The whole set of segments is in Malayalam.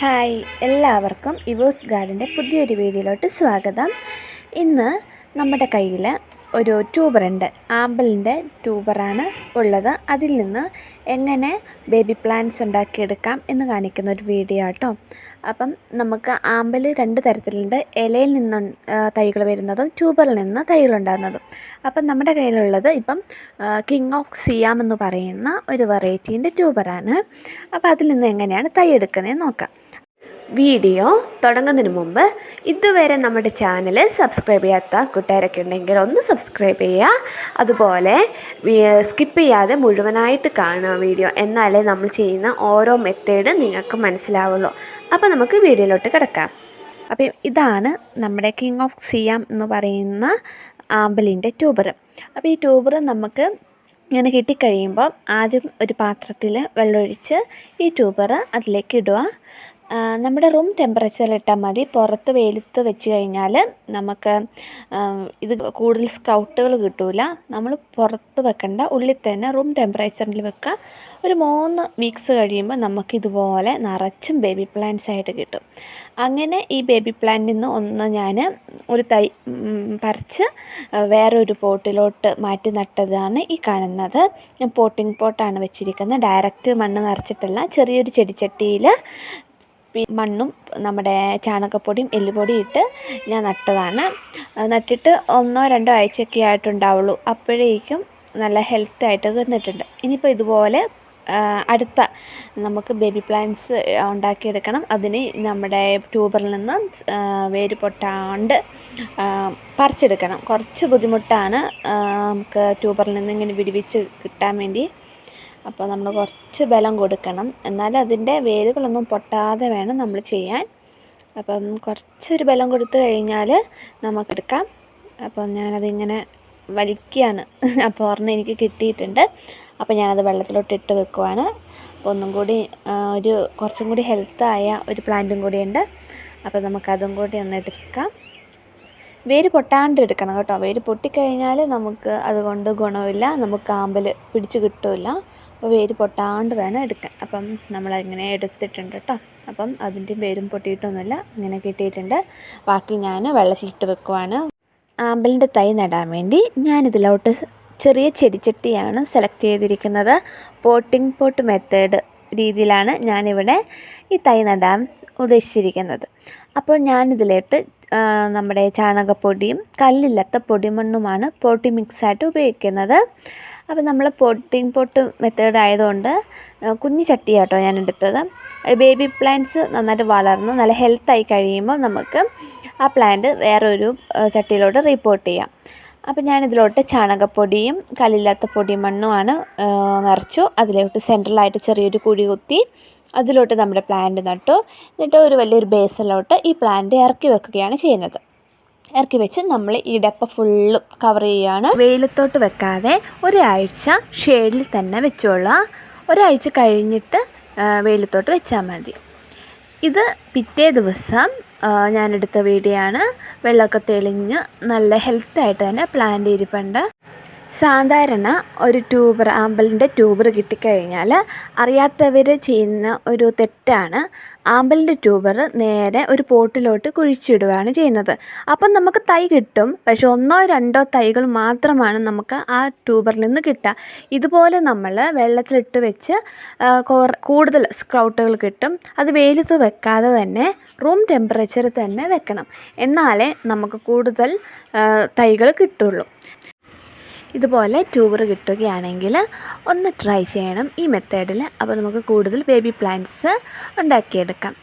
ഹായ് എല്ലാവർക്കും ഇവോസ് ഗാർഡന്റെ പുതിയൊരു വീഡിയോയിലോട്ട് സ്വാഗതം. ഇന്ന് നമ്മുടെ കയ്യിൽ ഒരു ട്യൂബറുണ്ട് ആമ്പലിന്റെ ട്യൂബറാണ് ഉള്ളത്. അതിൽ നിന്ന് എങ്ങനെ ബേബി പ്ലാന്റ്സ് ഉണ്ടാക്കിയെടുക്കാം എന്ന് കാണിക്കുന്ന ഒരു വീഡിയോ ആട്ടോ. അപ്പം നമുക്ക് ആമ്പൽ രണ്ട് തരത്തിലുണ്ട്. ഇലയിൽ നിന്ന് തൈകൾ വരുന്നതും ട്യൂബറിൽ നിന്ന് തൈകൾ ഉണ്ടാകുന്നതും. അപ്പം നമ്മുടെ കയ്യിലുള്ളത് ഇപ്പം കിങ് ഓഫ് സിയാം എന്ന് പറയുന്ന ഒരു വെറൈറ്റീന്റെ ട്യൂബറാണ്. അപ്പോൾ അതിൽ നിന്ന് എങ്ങനെയാണ് തൈ എടുക്കുന്നതെന്ന് നോക്കാം. വീഡിയോ തുടങ്ങുന്നതിന് മുമ്പ് ഇതുവരെ നമ്മുടെ ചാനൽ സബ്സ്ക്രൈബ് ചെയ്യാത്ത കൂട്ടുകാരൊക്കെ ഉണ്ടെങ്കിൽ ഒന്ന് സബ്സ്ക്രൈബ് ചെയ്യുക. അതുപോലെ സ്കിപ്പ് ചെയ്യാതെ മുഴുവനായിട്ട് കാണുക വീഡിയോ. എന്നാലേ നമ്മൾ ചെയ്യുന്ന ഓരോ മെത്തേഡ് നിങ്ങൾക്ക് മനസ്സിലാവുള്ളൂ. അപ്പോൾ നമുക്ക് വീഡിയോയിലോട്ട് കിടക്കാം. അപ്പം ഇതാണ് നമ്മുടെ കിങ് ഓഫ് സിയാം എന്ന് പറയുന്ന ആമ്പലിന്റെ ട്യൂബർ. അപ്പോൾ ഈ ട്യൂബർ നമുക്ക് ഇങ്ങനെ കിട്ടിക്കഴിയുമ്പോൾ ആദ്യം ഒരു പാത്രത്തിൽ വെള്ളമൊഴിച്ച് ഈ ട്യൂബർ അതിലേക്ക് ഇടുക. നമ്മുടെ റൂം ടെമ്പറേച്ചറിൽ ഇട്ടാൽ മതി. പുറത്ത് വെയിലത്ത് വെച്ച് കഴിഞ്ഞാൽ നമുക്ക് ഇത് കൂടുതൽ സ്കൗട്ടുകൾ കിട്ടില്ല നമ്മൾ പുറത്ത് വെക്കേണ്ട. ഉള്ളിൽ തന്നെ റൂം ടെമ്പറേച്ചറിൽ വെക്കുക. ഒരു മൂന്ന് വീക്സ് കഴിയുമ്പോൾ നമുക്ക് ഇതുപോലെ നിറച്ചും ബേബി പ്ലാന്റ്സ് ആയിട്ട് കിട്ടും. അങ്ങനെ ഈ ബേബി പ്ലാന്റിൽ നിന്ന് ഒന്ന് ഞാൻ ഒരു തൈ പറിച്ച് വേറൊരു പോട്ടിലോട്ട് മാറ്റി നട്ടതാണ് ഈ കാണുന്നത്. ഞാൻ പോട്ടിംഗ് പോട്ടാണ് വെച്ചിരിക്കുന്നത്. ഡയറക്റ്റ് മണ്ണ് നിറച്ചിട്ടല്ല. ചെറിയൊരു ചെടിച്ചട്ടിയിൽ മണ്ണും നമ്മുടെ ചാണകപ്പൊടിയും എല്ലുപൊടിയും ഇട്ട് ഞാൻ നട്ടതാണ്. നട്ടിട്ട് ഒന്നോ രണ്ടോ ആഴ്ചയൊക്കെ ആയിട്ടുണ്ടാവുള്ളൂ. അപ്പോഴേക്കും നല്ല ഹെൽത്തി ഹെൽത്തായിട്ട് നിന്നിട്ടുണ്ട് ഇനിയിപ്പോൾ ഇതുപോലെ അടുത്ത നമുക്ക് ബേബി പ്ലാന്റ്സ് ഉണ്ടാക്കിയെടുക്കണം. അതിന് നമ്മുടെ ട്യൂബറിൽ നിന്ന് വേര് പൊട്ടാണ്ട് പറിച്ചെടുക്കണം. കുറച്ച് ബുദ്ധിമുട്ടാണ് നമുക്ക് ട്യൂബറിൽ നിന്ന് ഇങ്ങനെ വിടിവിച്ച് കിട്ടാൻ വേണ്ടി. അപ്പോൾ നമ്മൾ കുറച്ച് ബലം കൊടുക്കണം. എന്നാലും അതിന്റെ വേരുകളൊന്നും പൊട്ടാതെ വേണം നമ്മൾ ചെയ്യാൻ. അപ്പം കുറച്ചൊരു ബലം കൊടുത്തു കഴിഞ്ഞാൽ നമുക്കെടുക്കാം. അപ്പം ഞാനതിങ്ങനെ വലിക്കുകയാണ് അപ്പോൾ ഒരെണ്ണം എനിക്ക് കിട്ടിയിട്ടുണ്ട്. അപ്പോൾ ഞാനത് വെള്ളത്തിലോട്ട് ഇട്ട് വെക്കുവാണ്. അപ്പോൾ ഒന്നും കൂടി ഒരു കുറച്ചും കൂടി ഹെൽത്തായ ഒരു പ്ലാന്റും കൂടിയുണ്ട്. അപ്പോൾ നമുക്കതും കൂടി ഒന്ന് എടുക്കാം. വേര് പൊട്ടാണ്ട് എടുക്കണം കേട്ടോ. വേര് പൊട്ടിക്കഴിഞ്ഞാൽ നമുക്ക് അതുകൊണ്ട് ഗുണമില്ല. നമുക്ക് ആമ്പൽ പിടിച്ച് കിട്ടില്ല. അപ്പോൾ വേര് പൊട്ടാണ്ട് വേണം എടുക്കാൻ. അപ്പം നമ്മളങ്ങനെ എടുത്തിട്ടുണ്ട് കേട്ടോ. അപ്പം അതിന്റെ വേരും പൊട്ടിയിട്ടൊന്നുമില്ല. ഇങ്ങനെ കിട്ടിയിട്ടുണ്ട്. ബാക്കി ഞാൻ വെള്ളത്തിലിട്ട് വെക്കുവാണ്. ആമ്പലിന്റെ തൈ നടാൻ വേണ്ടി ഞാനിതിലോട്ട് ചെറിയ ചെടിച്ചട്ടിയാണ് സെലക്ട് ചെയ്തിരിക്കുന്നത്. പോട്ടിംഗ് പോട്ട് മെത്തേഡ് രീതിയിലാണ് ഞാനിവിടെ ഈ തൈ നടാൻ ഉദ്ദേശിച്ചിരിക്കുന്നത്. അപ്പോൾ ഞാനിതിലോട്ട് നമ്മുടെ ചാണകപ്പൊടിയും കല്ലില്ലാത്ത പൊടിമണ്ണുമാണ് പോട്ടി മിക്സായിട്ട് ഉപയോഗിക്കുന്നത്. അപ്പോൾ നമ്മൾ പൊട്ടിങ് പോട്ട് മെത്തേഡ് ആയതുകൊണ്ട് കുഞ്ഞു ചട്ടിയാട്ടോ ഞാൻ എടുത്തത്. ബേബി പ്ലാന്റ്സ് നന്നായിട്ട് വളർന്ന് നല്ല ഹെൽത്തായി കഴിയുമ്പോൾ നമുക്ക് ആ പ്ലാന്റ് വേറൊരു ചട്ടിയിലോട്ട് റിപ്പോർട്ട് ചെയ്യാം. അപ്പോൾ ഞാനിതിലോട്ട് ചാണകപ്പൊടിയും കല്ലില്ലാത്ത പൊടിമണ്ണുമാണ് നിറച്ചു. അതിലോട്ട് സെൻട്രലായിട്ട് ചെറിയൊരു കുഴി കുത്തി അതിലോട്ട് നമ്മുടെ പ്ലാന്റ് നട്ടു. എന്നിട്ട് ഒരു വലിയൊരു ബേസിലോട്ട് ഈ പ്ലാന്റ് ഇറക്കി വെക്കുകയാണ് ചെയ്യുന്നത്. ഇറക്കി വെച്ച് നമ്മൾ ഈ ഡപ്പ ഫുള്ളും കവർ ചെയ്യുകയാണ്. വെയിലത്തോട്ട് വെക്കാതെ ഒരാഴ്ച ഷെയ്ഡിൽ തന്നെ വെച്ചോളാം ഒരാഴ്ച കഴിഞ്ഞിട്ട് വെയിലത്തോട്ട് വെച്ചാൽ മതി. ഇത് പിറ്റേ ദിവസം ഞാനെടുത്ത വീഡിയോ ആണ്. വെള്ളമൊക്കെ തെളിഞ്ഞ് നല്ല ഹെൽത്തായിട്ട് തന്നെ പ്ലാന്റ് ഇരിപ്പുണ്ട്. സാധാരണ ഒരു ട്യൂബർ ആമ്പലിന്റെ ട്യൂബർ കിട്ടിക്കഴിഞ്ഞാൽ അറിയാത്തവർ ചെയ്യുന്ന ഒരു തെറ്റാണ്. ആമ്പലിന്റെ ട്യൂബർ നേരെ ഒരു പോട്ടിലോട്ട് കുഴിച്ചിടുകയാണ് ചെയ്യുന്നത്. അപ്പം നമുക്ക് തൈ കിട്ടും. പക്ഷെ ഒന്നോ രണ്ടോ തൈകൾ മാത്രമാണ് നമുക്ക് ആ ട്യൂബറിൽ നിന്ന് കിട്ടുക. ഇതുപോലെ നമ്മൾ വെള്ളത്തിലിട്ട് വെച്ച് കൂടുതൽ സ്ക്രൗട്ടുകൾ കിട്ടും. അത് വെയിലത്ത് വെക്കാതെ തന്നെ റൂം ടെമ്പറേച്ചറിൽ തന്നെ വെക്കണം. എന്നാലേ നമുക്ക് കൂടുതൽ തൈകൾ കിട്ടുള്ളൂ. ഇതുപോലെ ടൂർ കിട്ടുകയാണെങ്കിൽ ഒന്ന് ട്രൈ ചെയ്യണം. ഈ മെത്തേഡിൽ അപ്പോൾ നമുക്ക് കൂടുതൽ ബേബി പ്ലാന്റ്സ് ഉണ്ടാക്കിയെടുക്കാം.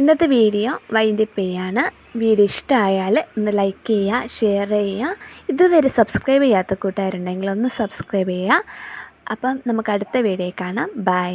ഇന്നത്തെ വീഡിയോ വൈൻഡപ്പ് ചെയ്യാണ്. വീഡിയോ ഇഷ്ടമായാൽ ഒന്ന് ലൈക്ക് ചെയ്യുക ഷെയർ ചെയ്യുക. ഇതുവരെ സബ്സ്ക്രൈബ് ചെയ്യാത്ത കൂട്ടുകാരുണ്ടെങ്കിൽ ഒന്ന് സബ്സ്ക്രൈബ് ചെയ്യുക. അപ്പം നമുക്ക് അടുത്ത വീഡിയോ കാണാം. ബൈ